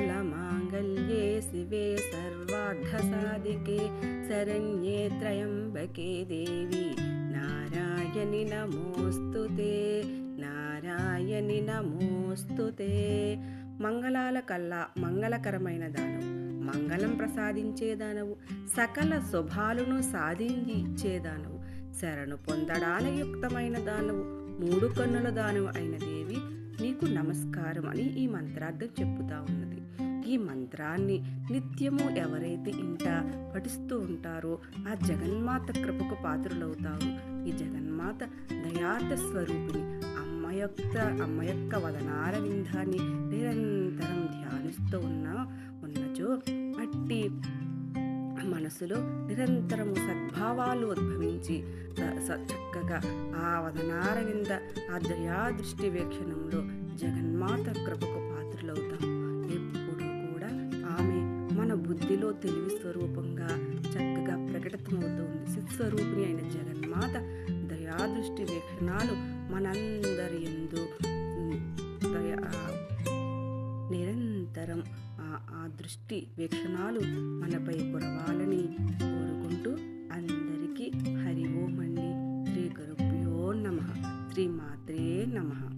सर्वमङ्गलमाङ्गल्ये शिवे सर्वार्धसाधिके शरण्ये त्र्यम्बके देवी నారాయణి నమోస్తుతే నారాయణి నమోస్తుతే మంగళాల కల్లా మంగళకరమైన దానవు మంగళం ప్రసాదించే దానవు సకల శుభాలను సాధించి ఇచ్చే దానవు శరణు పొందడానికి యుక్తమైన దానవు మూడు కన్నుల దానవు అయిన దేవి నీకు నమస్కారం అని ఈ మంత్రార్థం చెప్పుతా ఉన్నది. ఈ మంత్రాన్ని నిత్యము ఎవరైతే ఇంట పఠిస్తూ ఉంటారో ఆ జగన్మాత కృపకు పాత్రులవుతారు. ఈ జగన్మాత దయార్థ స్వరూపిణి. అమ్మ యొక్క అమ్మ యొక్క వదనార వింధాన్ని నిరంతరం ధ్యానిస్తూ ఉన్న ఉన్నచో అట్టి మనసులో నిరంతరము సద్భావాలు ఉద్భవించి స- చక్కగా ఆ వదనారవింద ఆ దయాదృష్టి వీక్షణంలో జగన్మాత కృపకు పాత్రలవుతాం. ఎప్పుడు కూడా ఆమె మన బుద్ధిలో తెలివి స్వరూపంగా చక్కగా ప్రకటితమవుతుంది. చిత్స్వరూపిణి అయిన జగన్మాత దయాదృష్టి వీక్షణాలు మనందరి ఎందు దయా నిరంతరం ఆ ఆ దృష్టి వీక్షణాలు మనపై కురవాలి కోరుకుంటూ అందరికీ హరి ఓం అండి. శ్రీ గురుభ్యో నమ. శ్రీ మాత్రే నమ.